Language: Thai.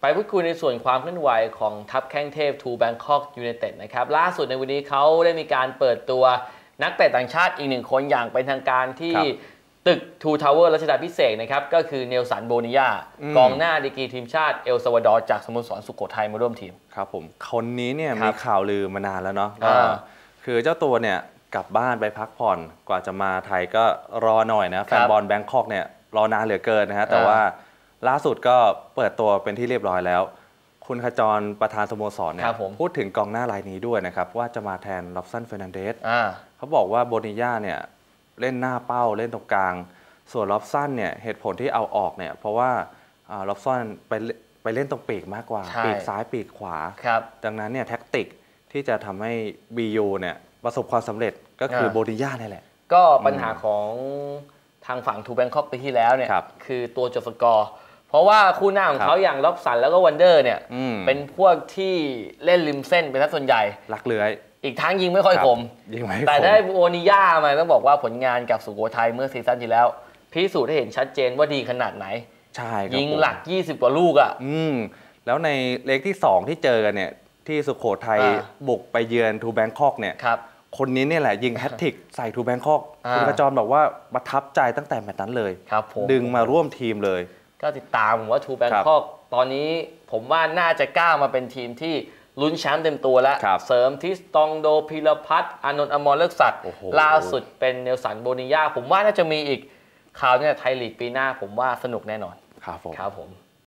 ไปพูดคุยในส่วนความเคลื่อนไหวของทัพแข้งเทพทูแบงคอกยู n นเต็ดนะครับล่าสุดในวันนี้เขาได้มีการเปิดตัวนักเตะต่างชาติอีกหนึ่งคนอย่างเป็นทางการที่ครับตึกทูทาวเวอร์รัชดาพิเศษกนะครับ ก็คือเนลสันโบนิยาอืมกองหน้าดีกรีทีมชาติเอลซาวาดอร์จากสโมสรสุโขทัยมาร่วมทีม ครับผม คนนี้เนี่ยครับมีข่าวลือมานานแล้วเนาะอ่าก็คือเจ้าตัวเนี่ยกลับบ้านไปพักผ่อนกว่าจะมาไทยก็รอหน่อยนะ แฟนบอลแบงคอกเนี่ยรอนานเหลือเกินนะฮะแต่อ่าว่า ล่าสุดก็เปิดตัวเป็นที่เรียบร้อยแล้ว คุณขจรประธานสโมสรเนี่คยรับผมพูดถึงกองหน้ารายนี้ด้วยนะครับ ว่าจะมาแทนล็อบสันเฟรนันเดสอ่าเขาบอกว่าโบนิญ่าเนี่ยเล่นหน้าเป้าเล่นตรงกลาง ส่วนล็อบสันเนี่ยเหตุผลที่เอาออกเนี่ยเพราะว่าล็อบสันไปเล่นไปเล่นตรงปีกมากกว่าใช่ปีกซ้ายปีกขวาครับดังนั้นเนี่ยแท็กติกที่จะทำให้ BU เนี่ยประสบความสำเร็จก็คืออ่าโบนิญ่านี่แหละ ก็ปัญหาของทางฝั่งทูแบงคอกไปที่แล้วเนี่ยครับคือตัวจบสกอร์ เพราะว่าคู่หน้าของครับเขาอย่างล็อบสันแล้วก็วันเดอร์เนี่ยอืมเป็นพวกที่เล่นริมเส้นเป็นทัส่วนใหญ่ลักเลื้อยอีกทั้งยิงไม่ค่อยครับคมยิงไม่แต่คมได้โอนิย่ามาต้องบอกว่าผลงานกับสุโขทัยเมื่อซีซั่นที่แล้ว พิสูจน์ให้เห็นชัดเจนว่าดีขนาดไหน ใช่ครับยิงผมหลัก 20 กว่าลูกอะอืมแล้วในเล็กที่ 2 ที่เจอกันเนี่ย ที่สุโขทัยอ่าบุกไปเยือนทูแบงคอกเนี่ยครับคนนี้เนี่ยแหละยิงแฮตทริกใส่ทูแบงคอกอ่าคุณกระจรบอกว่าประทับใจตั้งแต่แมตช์นั้นเลยครับผมดึงมาร่วมทีมเลย ก็ติดตามผมว่าทูแบงครับคอกตอนนี้ผมว่าน่าจะกล้ามาเป็นทีมที่ลุ้นแชมป์เต็มตัวแล้วครับเสริมทิสตองโดพิรพัฒน์อานนท์อมรเลิกศักดิ์โอ้โหล่าสุดเป็นเนลสันโบนิยาผมว่าน่าจะมีอีกข่าวเนี่ยไทยลีกปีหน้าผมว่าสนุกแน่นอน ครับผมครับผม